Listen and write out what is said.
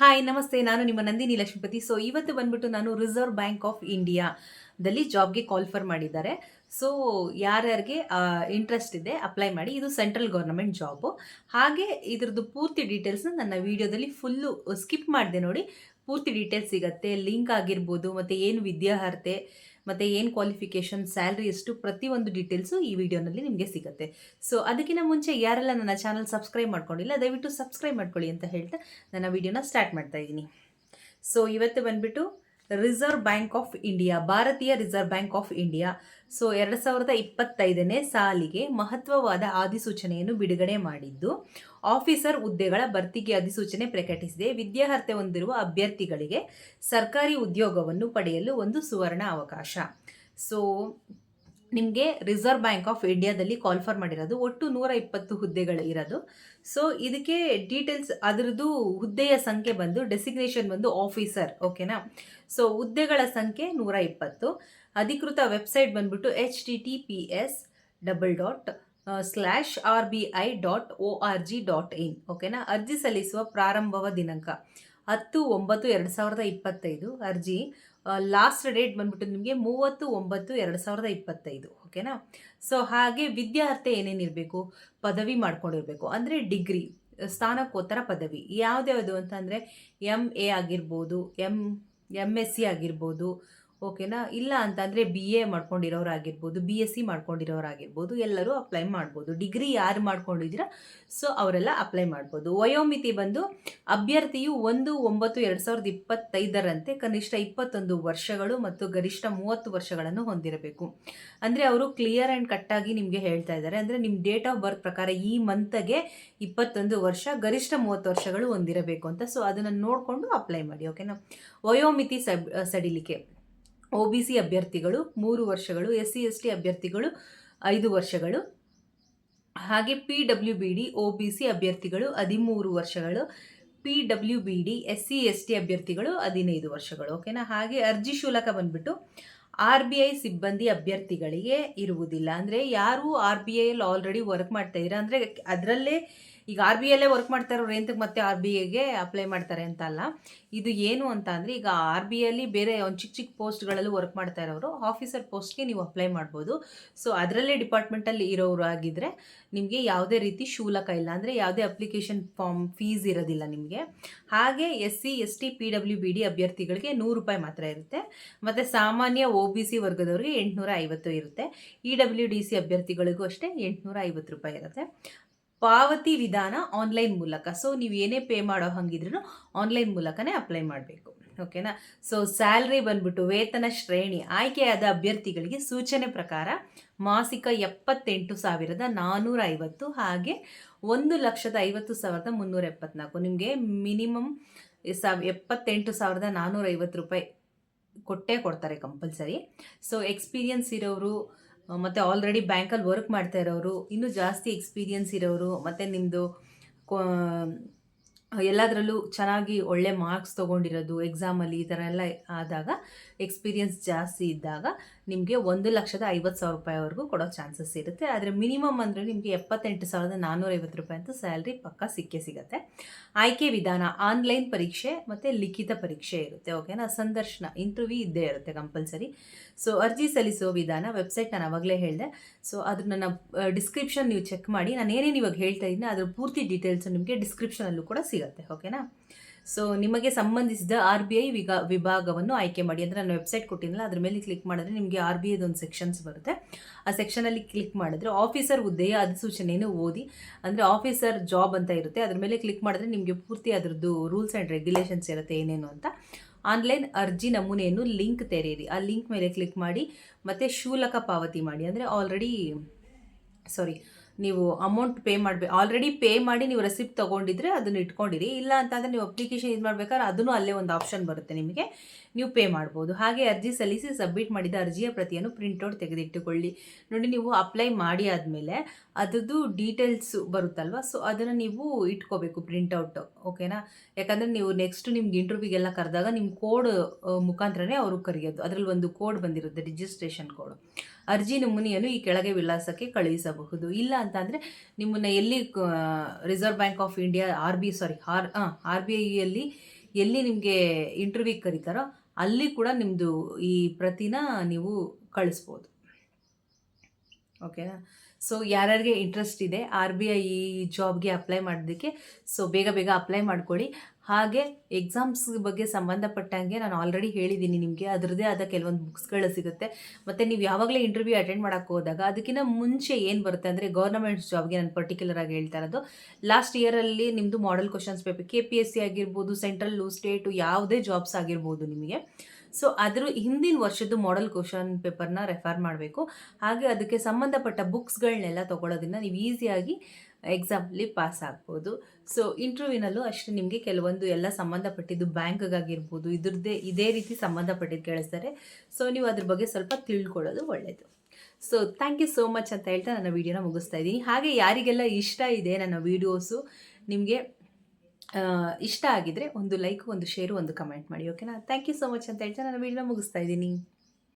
Hi ನಮಸ್ತೆ. ನಾನು ನಿಮ್ಮ ನಂದಿನಿ ಲಕ್ಷ್ಮೀಪತಿ ಸೊ ಇವತ್ತು ಬಂದ್ಬಿಟ್ಟು ನಾನು ರಿಸರ್ವ್ ಬ್ಯಾಂಕ್ ಆಫ್ ಇಂಡಿಯಾದಲ್ಲಿ ಜಾಬ್ಗೆ ಕಾಲ್ಫರ್ ಮಾಡಿದ್ದಾರೆ. ಸೊ ಯಾರ್ಯಾರಿಗೆ ಇಂಟ್ರೆಸ್ಟ್ ಇದೆ ಅಪ್ಲೈ ಮಾಡಿ. ಇದು ಸೆಂಟ್ರಲ್ ಗೌರ್ಮೆಂಟ್ ಜಾಬು ಹಾಗೆ ಇದ್ರದ್ದು ಪೂರ್ತಿ ಡೀಟೇಲ್ಸ್ನ ನನ್ನ ವಿಡಿಯೋದಲ್ಲಿ ಫುಲ್ಲು ಸ್ಕಿಪ್ ಮಾಡಿದೆ ನೋಡಿ. ಪೂರ್ತಿ ಡೀಟೇಲ್ಸ್ ಸಿಗುತ್ತೆ ಲಿಂಕ್ ಆಗಿರ್ಬೋದು, ಮತ್ತು ಏನು ವಿದ್ಯಾರ್ಹತೆ ಮತ್ತು ಏನು ಕ್ವಾಲಿಫಿಕೇಷನ್ ಸ್ಯಾಲ್ರಿ ಎಷ್ಟು, ಪ್ರತಿಯೊಂದು ಡೀಟೇಲ್ಸು ಈ ವಿಡಿಯೋನಲ್ಲಿ ನಿಮಗೆ ಸಿಗುತ್ತೆ. ಸೊ ಅದಕ್ಕಿಂತ ಮುಂಚೆ ಯಾರೆಲ್ಲ ನನ್ನ ಚಾನಲ್ ಸಬ್ಸ್ಕ್ರೈಬ್ ಮಾಡ್ಕೊಂಡಿಲ್ಲ, ದಯವಿಟ್ಟು ಸಬ್ಸ್ಕ್ರೈಬ್ ಮಾಡ್ಕೊಳ್ಳಿ ಅಂತ ಹೇಳ್ತಾ ನನ್ನ ವಿಡಿಯೋನ ಸ್ಟಾರ್ಟ್ ಮಾಡ್ತಾ ಇದ್ದೀನಿ. ಸೊ ಇವತ್ತು ಬಂದ್ಬಿಟ್ಟು ರಿಸರ್ವ್ ಬ್ಯಾಂಕ್ ಆಫ್ ಇಂಡಿಯಾ ಭಾರತೀಯ Reserve Bank of India so ಎರಡು ಸಾವಿರದ ಇಪ್ಪತ್ತೈದನೇ ಸಾಲಿಗೆ ಮಹತ್ವವಾದ ಅಧಿಸೂಚನೆಯನ್ನು ಬಿಡುಗಡೆ ಮಾಡಿದ್ದು, ಆಫೀಸರ್ ಹುದ್ದೆಗಳ ಭರ್ತಿಗೆ ಅಧಿಸೂಚನೆ ಪ್ರಕಟಿಸಿದೆ. ವಿದ್ಯಾರ್ಹತೆ ಹೊಂದಿರುವ ಅಭ್ಯರ್ಥಿಗಳಿಗೆ ಸರ್ಕಾರಿ ಉದ್ಯೋಗವನ್ನು ಪಡೆಯಲು ಒಂದು ಸುವರ್ಣ ಅವಕಾಶ. ಸೊ ನಿಮಗೆ ರಿಸರ್ವ್ ಬ್ಯಾಂಕ್ ಆಫ್ ಇಂಡಿಯಾದಲ್ಲಿ ಕಾಲ್ಫರ್ ಮಾಡಿರೋದು. ಒಟ್ಟು ನೂರ ಇಪ್ಪತ್ತು ಹುದ್ದೆಗಳು ಇರೋದು ಸೊ ಇದಕ್ಕೆ ಡೀಟೇಲ್ಸ್ ಅದರದ್ದು ಹುದ್ದೆಯ ಸಂಖ್ಯೆ ಬಂದು ಡೆಸಿಗ್ನೇಷನ್ ಬಂದು ಆಫೀಸರ್ ಓಕೆನಾ ಸೊ ಹುದ್ದೆಗಳ ಸಂಖ್ಯೆ ನೂರ ಇಪ್ಪತ್ತು ಅಧಿಕೃತ ವೆಬ್ಸೈಟ್ ಬಂದ್ಬಿಟ್ಟು H T T P S double dot slash R B I dot O R G dot in ಓಕೆನಾ ಅರ್ಜಿ ಸಲ್ಲಿಸುವ ಪ್ರಾರಂಭವ ದಿನಾಂಕ ಹತ್ತು ಒಂಬತ್ತು ಎರಡು ಸಾವಿರದ ಇಪ್ಪತ್ತೈದು. ಅರ್ಜಿ ಲಾಸ್ಟ್ ಡೇಟ್ ಬಂದ್ಬಿಟ್ಟು ನಿಮಗೆ ಮೂವತ್ತು ಒಂಬತ್ತು ಎರಡು ಸಾವಿರದ ಇಪ್ಪತ್ತೈದು ಓಕೆನಾ ಸೊ ಹಾಗೆ ವಿದ್ಯಾರ್ಥಿ ಏನೇನಿರಬೇಕು ಪದವಿ ಮಾಡ್ಕೊಂಡಿರಬೇಕು. ಅಂದರೆ ಡಿಗ್ರಿ ಸ್ನಾನಕೋತ್ತರ ಪದವಿ. ಯಾವ್ದ್ಯಾವುದು ಅಂತಂದರೆ ಎಂ ಎ ಆಗಿರ್ಬೋದು ಎಂ ಎಂ ಎಸ್ ಸಿ ಆಗಿರ್ಬೋದು ಓಕೆನಾ? ಇಲ್ಲ ಅಂತಂದರೆ ಬಿ ಎ ಮಾಡ್ಕೊಂಡಿರೋರಾಗಿರ್ಬೋದು ಬಿ ಎಸ್ ಸಿ ಮಾಡ್ಕೊಂಡಿರೋರಾಗಿರ್ಬೋದು, ಎಲ್ಲರೂ ಅಪ್ಲೈ ಮಾಡ್ಬೋದು. ಡಿಗ್ರಿ ಯಾರು ಮಾಡ್ಕೊಂಡಿದ್ದೀರಾ? ಸೊ ಅವರೆಲ್ಲ ಅಪ್ಲೈ ಮಾಡ್ಬೋದು. ವಯೋಮಿತಿ ಬಂದು ಅಭ್ಯರ್ಥಿಯು ಒಂದು ಒಂಬತ್ತು ಎರಡು ಸಾವಿರದ ಇಪ್ಪತ್ತೈದರಂತೆ ಕನಿಷ್ಠ ಇಪ್ಪತ್ತೊಂದು ವರ್ಷಗಳು ಮತ್ತು ಗರಿಷ್ಠ ಮೂವತ್ತು ವರ್ಷಗಳನ್ನು ಹೊಂದಿರಬೇಕು. ಅಂದರೆ ಅವರು ಕ್ಲಿಯರ್ ಆ್ಯಂಡ್ ಕಟ್ಟಾಗಿ ನಿಮಗೆ ಹೇಳ್ತಾ ಇದ್ದಾರೆ. ಅಂದರೆ ನಿಮ್ಮ ಡೇಟ್ ಆಫ್ ಬರ್ತ್ ಪ್ರಕಾರ ಈ ಮಂತ್ಗೆ ಇಪ್ಪತ್ತೊಂದು ವರ್ಷ, ಗರಿಷ್ಠ ಮೂವತ್ತು ವರ್ಷಗಳು ಹೊಂದಿರಬೇಕು ಅಂತ. ಸೊ ಅದನ್ನು ನೋಡಿಕೊಂಡು ಅಪ್ಲೈ ಮಾಡಿ ಓಕೆನಾ ವಯೋಮಿತಿ ಸಡಿಲಿಕೆ ಒ ಬಿ ಸಿ ಅಭ್ಯರ್ಥಿಗಳು, ಮೂರು ವರ್ಷಗಳು ಎಸ್ ಸಿ ಎಸ್ ಟಿ ಅಭ್ಯರ್ಥಿಗಳು, ಐದು ವರ್ಷಗಳು. ಹಾಗೆ P W B D, O B C ಅಭ್ಯರ್ಥಿಗಳು, ಹದಿಮೂರು ವರ್ಷಗಳು. P W B D S C S T ಅಭ್ಯರ್ಥಿಗಳು, ಹದಿನೈದು ವರ್ಷಗಳು. ಓಕೆನಾ ಹಾಗೆ ಅರ್ಜಿ ಶುಲ್ಕ ಬಂದ್ಬಿಟ್ಟು ಆರ್ ಬಿ ಐ ಸಿಬ್ಬಂದಿ ಅಭ್ಯರ್ಥಿಗಳಿಗೆ ಇರುವುದಿಲ್ಲ. ಅಂದರೆ ಯಾರು ಆರ್ ಬಿ ಐಯಲ್ಲಿ ಆಲ್ರೆಡಿ ವರ್ಕ್ ಮಾಡ್ತಾ ಇದ್ದೀರಾ? ಅಂದರೆ ಅದರಲ್ಲೇ ಈಗ ಆರ್ ಬಿ ಐಲ್ಲೇ ವರ್ಕ್ ಮಾಡ್ತಾ ಇರೋರು ಎಂತಕ್ಕೆ ಮತ್ತೆ ಆರ್ ಬಿ ಐಗೆ ಅಪ್ಲೈ ಮಾಡ್ತಾರೆ ಅಂತ ಅಲ್ಲ. ಇದು ಏನು ಅಂತ ಅಂದರೆ ಈಗ ಆರ್ ಬಿ ಐಲಿ ಬೇರೆ ಒಂದು ಚಿಕ್ಕ ಚಿಕ್ಕ ಪೋಸ್ಟ್ಗಳಲ್ಲೂ ವರ್ಕ್ ಮಾಡ್ತಾ ಇರೋರು ಆಫೀಸರ್ ಪೋಸ್ಟ್ಗೆ ನೀವು ಅಪ್ಲೈ ಮಾಡ್ಬೋದು. ಸೊ ಅದರಲ್ಲೇ ಡಿಪಾರ್ಟ್ಮೆಂಟಲ್ಲಿ ಇರೋರು ಆಗಿದ್ದರೆ ನಿಮಗೆ ಯಾವುದೇ ರೀತಿ ಶೂಲಕ ಇಲ್ಲ. ಅಂದರೆ ಯಾವುದೇ ಅಪ್ಲಿಕೇಶನ್ ಫಾರ್ಮ್ ಫೀಸ್ ಇರೋದಿಲ್ಲ ನಿಮಗೆ. ಹಾಗೆ S C S T P W B D ಅಭ್ಯರ್ಥಿಗಳಿಗೆ ನೂರು ರೂಪಾಯಿ ಮಾತ್ರ ಇರುತ್ತೆ. ಮತ್ತು ಸಾಮಾನ್ಯ ಒ ಬಿ ಸಿ ವರ್ಗದವರಿಗೆ ಎಂಟುನೂರ ಐವತ್ತು ಇರುತ್ತೆ. ಇ ಡಬ್ಲ್ಯೂ ಡಿ ಸಿ ಅಭ್ಯರ್ಥಿಗಳಿಗೂ ಅಷ್ಟೇ ಎಂಟುನೂರ ಐವತ್ತು ರೂಪಾಯಿ ಇರುತ್ತೆ. ಪಾವತಿ ವಿಧಾನ ಆನ್ಲೈನ್ ಮೂಲಕ. ಸೊ ನೀವು ಏನೇ ಪೇ ಮಾಡೋ ಹಂಗಿದ್ರು ಆನ್ಲೈನ್ ಮೂಲಕನೇ ಅಪ್ಲೈ ಮಾಡಬೇಕು. ಓಕೆನಾ ಸೊ ಸ್ಯಾಲ್ರಿ ಬಂದ್ಬಿಟ್ಟು ವೇತನ ಶ್ರೇಣಿ ಆಯ್ಕೆಯಾದ ಅಭ್ಯರ್ಥಿಗಳಿಗೆ ಸೂಚನೆ ಪ್ರಕಾರ ಮಾಸಿಕ ಎಪ್ಪತ್ತೆಂಟು ಸಾವಿರದ ನಾನ್ನೂರ ಐವತ್ತು ಹಾಗೆ ಒಂದು ಲಕ್ಷದ ಐವತ್ತು ಸಾವಿರದ ಮುನ್ನೂರ ಎಪ್ಪತ್ನಾಲ್ಕು. ನಿಮಗೆ ಮಿನಿಮಮ್ ಸಾವ್ ಎಪ್ಪತ್ತೆಂಟು ಸಾವಿರದ ನಾನ್ನೂರ ಐವತ್ತು ರೂಪಾಯಿ ಕೊಟ್ಟೇ ಕೊಡ್ತಾರೆ ಕಂಪಲ್ಸರಿ ಸೊ ಎಕ್ಸ್ಪೀರಿಯನ್ಸ್ ಇರೋರು ಮತ್ತು ಆಲ್ರೆಡಿ ಬ್ಯಾಂಕಲ್ಲಿ ವರ್ಕ್ ಮಾಡ್ತಾ ಇರೋರು ಇನ್ನೂ ಜಾಸ್ತಿ ಎಕ್ಸ್ಪೀರಿಯನ್ಸ್ ಇರೋರು ಮತ್ತು ನಿಮ್ಮದು ಎಲ್ಲದರಲ್ಲೂ ಚೆನ್ನಾಗಿ ಒಳ್ಳೆ ಮಾರ್ಕ್ಸ್ ತೊಗೊಂಡಿರೋದು ಎಕ್ಸಾಮಲ್ಲಿ ಈ ಥರ ಎಲ್ಲ ಆದಾಗ ಎಕ್ಸ್ಪೀರಿಯನ್ಸ್ ಜಾಸ್ತಿ ಇದ್ದಾಗ ನಿಮಗೆ ಒಂದು ಲಕ್ಷದ ಐವತ್ತು ಸಾವಿರ ರೂಪಾಯಿವರೆಗೂ ಕೊಡೋ ಚಾನ್ಸಸ್ ಇರುತ್ತೆ. ಆದರೆ ಮಿನಿಮಮ್ ಅಂದರೆ ನಿಮಗೆ ಎಪ್ಪತ್ತೆಂಟು ಸಾವಿರದ ನಾನ್ನೂರೈವತ್ತು ರೂಪಾಯಿ ಅಂತ ಸ್ಯಾಲ್ರಿ ಪಕ್ಕ ಸಿಕ್ಕೇ ಸಿಗುತ್ತೆ. ಆಯ್ಕೆ ವಿಧಾನ, ಆನ್ಲೈನ್ ಪರೀಕ್ಷೆ ಮತ್ತು ಲಿಖಿತ ಪರೀಕ್ಷೆ ಇರುತ್ತೆ. ಓಕೆನಾ? ಸಂದರ್ಶನ ಇಂಟರ್ವ್ಯೂ ಇದ್ದೇ ಇರುತ್ತೆ ಕಂಪಲ್ಸರಿ ಸೊ ಅರ್ಜಿ ಸಲ್ಲಿಸೋ ವಿಧಾನ ವೆಬ್ಸೈಟ್ ನಾನು ಅವಾಗಲೇ ಹೇಳಿದೆ. ಸೊ ಅದ್ರ ನನ್ನ ಡಿಸ್ಕ್ರಿಪ್ಷನ್ ನೀವು ಚೆಕ್ ಮಾಡಿ. ನಾನು ಏನೇನು ಇವಾಗ ಹೇಳ್ತಾ ಇದ್ದೀನಿ ಅದ್ರ ಪೂರ್ತಿ ಡೀಟೇಲ್ಸ್ ನಿಮಗೆ ಡಿಸ್ಕ್ರಿಪ್ಷನಲ್ಲೂ ಕೂಡ ಸಿಗುತ್ತೆ. ಓಕೆನಾ? ಸೊ ನಿಮಗೆ ಸಂಬಂಧಿಸಿದ ಆರ್ ಬಿ ಐ ವಿಗ, ವಿಭಾಗವನ್ನು ಆಯ್ಕೆ ಮಾಡಿ ಅಂದರೆ ನಾನು ವೆಬ್ಸೈಟ್ ಕೊಟ್ಟಿದ್ದಲ್ಲ ಅದ್ರ ಮೇಲೆ ಕ್ಲಿಕ್ ಮಾಡಿದ್ರೆ ನಿಮಗೆ ಆರ್ ಬಿ ಐದೊಂದು ಸೆಕ್ಷನ್ಸ್ ಬರುತ್ತೆ. ಆ ಸೆಕ್ಷನಲ್ಲಿ ಕ್ಲಿಕ್ ಮಾಡಿದ್ರೆ ಆಫೀಸರ್ ಹುದ್ದೆಯ ಅಧಿಸೂಚನೆಯನ್ನು ಓದಿ, ಅಂದರೆ ಆಫೀಸರ್ ಜಾಬ್ ಅಂತ ಇರುತ್ತೆ. ಅದ್ರ ಮೇಲೆ ಕ್ಲಿಕ್ ಮಾಡಿದ್ರೆ ನಿಮಗೆ ಪೂರ್ತಿ ಅದರದ್ದು ರೂಲ್ಸ್ ಆ್ಯಂಡ್ ರೆಗ್ಯುಲೇಷನ್ಸ್ ಇರುತ್ತೆ ಏನೇನು ಅಂತ. ಆನ್ಲೈನ್ ಅರ್ಜಿ ನಮೂನೆಯನ್ನು ಲಿಂಕ್ ತೆರೆಯಿರಿ. ಆ ಲಿಂಕ್ ಮೇಲೆ ಕ್ಲಿಕ್ ಮಾಡಿ, ಮತ್ತು ಶೂಲಕ ಪಾವತಿ ಮಾಡಿ. ಅಂದರೆ ಆಲ್ರೆಡಿ ಸಾರಿ ನೀವು ಅಮೌಂಟ್ ಪೇ ಮಾಡಬೇಕು ಆಲ್ರೆಡಿ ಪೇ ಮಾಡಿ ನೀವು ರೆಸಿಪ್ಟ್ ತೊಗೊಂಡಿದ್ರೆ ಅದನ್ನು ಇಟ್ಕೊಂಡಿರಿ. ಇಲ್ಲ ಅಂತಂದರೆ ನೀವು ಅಪ್ಲಿಕೇಶನ್ ಇದು ಮಾಡ್ಬೇಕಾದ್ರೆ ಅದನ್ನು ಅಲ್ಲೇ ಒಂದು ಆಪ್ಷನ್ ಬರುತ್ತೆ ನಿಮಗೆ. ನೀವು ಪೇ ಮಾಡ್ಬೋದು. ಹಾಗೆ ಅರ್ಜಿ ಸಲ್ಲಿಸಿ ಸಬ್ಮಿಟ್ ಮಾಡಿದ ಅರ್ಜಿಯ ಪ್ರತಿಯನ್ನು ಪ್ರಿಂಟೌಟ್ ತೆಗೆದಿಟ್ಟುಕೊಳ್ಳಿ. ನೋಡಿ, ನೀವು ಅಪ್ಲೈ ಮಾಡಿ ಆದಮೇಲೆ ಅದರದ್ದು ಡೀಟೇಲ್ಸ್ ಬರುತ್ತಲ್ವ? ಸೊ ಅದನ್ನು ನೀವು ಇಟ್ಕೋಬೇಕು ಪ್ರಿಂಟೌಟ್ ಓಕೆನಾ ಯಾಕಂದರೆ ನೀವು ನೆಕ್ಸ್ಟ್ ನಿಮ್ಗೆ ಇಂಟರ್ವ್ಯೂಗೆಲ್ಲ ಕರೆದಾಗ ನಿಮ್ಮ ಕೋಡ್ ಮುಖಾಂತರನೇ ಅವರು ಕರೆಯೋದು. ಅದರಲ್ಲಿ ಒಂದು ಕೋಡ್ ಬಂದಿರುತ್ತೆ ರಿಜಿಸ್ಟ್ರೇಷನ್ ಕೋಡ್ ಅರ್ಜಿ ನಮೂನೆಯನ್ನು ಈ ಕೆಳಗೆ ವಿಳಾಸಕ್ಕೆ ಕಳುಹಿಸಬಹುದು ಇಲ್ಲ ಅಂತಂದರೆ ನಿಮ್ಮನ್ನು ಎಲ್ಲಿ Reserve Bank of India R B sorry R R B ಐಯಲ್ಲಿ ಎಲ್ಲಿ ನಿಮಗೆ ಇಂಟರ್ವ್ಯೂಗೆ ಕರೀತಾರೋ ಅಲ್ಲಿ ಕೂಡ ನಿಮ್ಮದು ಈ ಪ್ರತಿನ ನೀವು ಕಳಿಸ್ಬೋದು. ಓಕೆನಾ ಸೊ ಯಾರ್ಯಾರಿಗೆ ಇಂಟ್ರೆಸ್ಟ್ ಇದೆ ಆರ್ ಬಿ ಐ ಈ ಜಾಬ್ಗೆ ಅಪ್ಲೈ ಮಾಡೋದಕ್ಕೆ ಸೊ ಬೇಗ ಬೇಗ ಅಪ್ಲೈ ಮಾಡ್ಕೊಳ್ಳಿ. ಹಾಗೆ ಎಕ್ಸಾಮ್ಸ್ ಬಗ್ಗೆ ಸಂಬಂಧಪಟ್ಟಂಗೆ ನಾನು ಆಲ್ರೆಡಿ ಹೇಳಿದ್ದೀನಿ ನಿಮಗೆ. ಅದರದ್ದೇ ಆದ ಕೆಲವೊಂದು ಬುಕ್ಸ್ಗಳು ಸಿಗುತ್ತೆ. ಮತ್ತು ನೀವು ಯಾವಾಗಲೇ ಇಂಟರ್ವ್ಯೂ ಅಟೆಂಡ್ ಮಾಡೋಕ್ಕೆ ಹೋದಾಗ ಅದಕ್ಕಿಂತ ಮುಂಚೆ ಏನು ಬರುತ್ತೆ ಅಂದರೆ ಗೌರ್ಮೆಂಟ್ ಜಾಬ್ಗೆ ನಾನು ಪರ್ಟಿಕ್ಯುಲರ್ ಆಗಿ ಹೇಳ್ತಾ ಇರೋದು. ಲಾಸ್ಟ್ ಇಯರಲ್ಲಿ ನಿಮ್ಮದು ಮಾಡೆಲ್ ಕ್ವಶನ್ಸ್ ಬೇಕು ಕೆ ಪಿ ಎಸ್ ಸಿ ಆಗಿರ್ಬೋದು ಸೆಂಟ್ರಲ್ಲು ಸ್ಟೇಟು ಯಾವುದೇ ಜಾಬ್ಸ್ ಆಗಿರ್ಬೋದು ನಿಮಗೆ. ಸೊ ಅದ್ರ ಹಿಂದಿನ ವರ್ಷದ್ದು ಮಾಡೆಲ್ ಕ್ವಶನ್ ಪೇಪರ್ನ ರೆಫರ್ ಮಾಡಬೇಕು. ಹಾಗೆ ಅದಕ್ಕೆ ಸಂಬಂಧಪಟ್ಟ ಬುಕ್ಸ್ಗಳನ್ನೆಲ್ಲ ತೊಗೊಳೋದನ್ನು ನೀವು ಈಸಿಯಾಗಿ ಎಕ್ಸಾಮಲ್ಲಿ ಪಾಸ್ ಆಗ್ಬೋದು. ಸೊ ಇಂಟರ್ವ್ಯೂನಲ್ಲೂ ಅಷ್ಟೇ ನಿಮಗೆ ಕೆಲವೊಂದು ಎಲ್ಲ ಸಂಬಂಧಪಟ್ಟಿದ್ದು ಬ್ಯಾಂಕ್ಗಾಗಿರ್ಬೋದು, ಇದ್ರದ್ದೇ ಇದೇ ರೀತಿ ಸಂಬಂಧಪಟ್ಟಿದ್ದು ಕೇಳಿಸ್ತಾರೆ. ಸೊ ನೀವು ಅದ್ರ ಬಗ್ಗೆ ಸ್ವಲ್ಪ ತಿಳ್ಕೊಳ್ಳೋದು ಒಳ್ಳೆಯದು so thank you so much ಅಂತ ಹೇಳ್ತಾ ನನ್ನ ವೀಡಿಯೋನ ಮುಗಿಸ್ತಾ ಇದ್ದೀನಿ. ಹಾಗೆ ಯಾರಿಗೆಲ್ಲ ಇಷ್ಟ ಇದೆ ನನ್ನ ವೀಡಿಯೋಸು ನಿಮಗೆ ಇಷ್ಟ ಆಗಿದ್ರೆ ಒಂದು ಲೈಕ್ ಒಂದು ಶೇರು ಒಂದು ಕಮೆಂಟ್ ಮಾಡಿ ಓಕೆನಾ ಥ್ಯಾಂಕ್ ಯು ಸೋ ಮಚ್ ಅಂತ ಹೇಳ್ತಾ ನಾನು ವೀಡಿಯೋ ಮುಗಿಸ್ತಾ ಇದ್ದೀನಿ.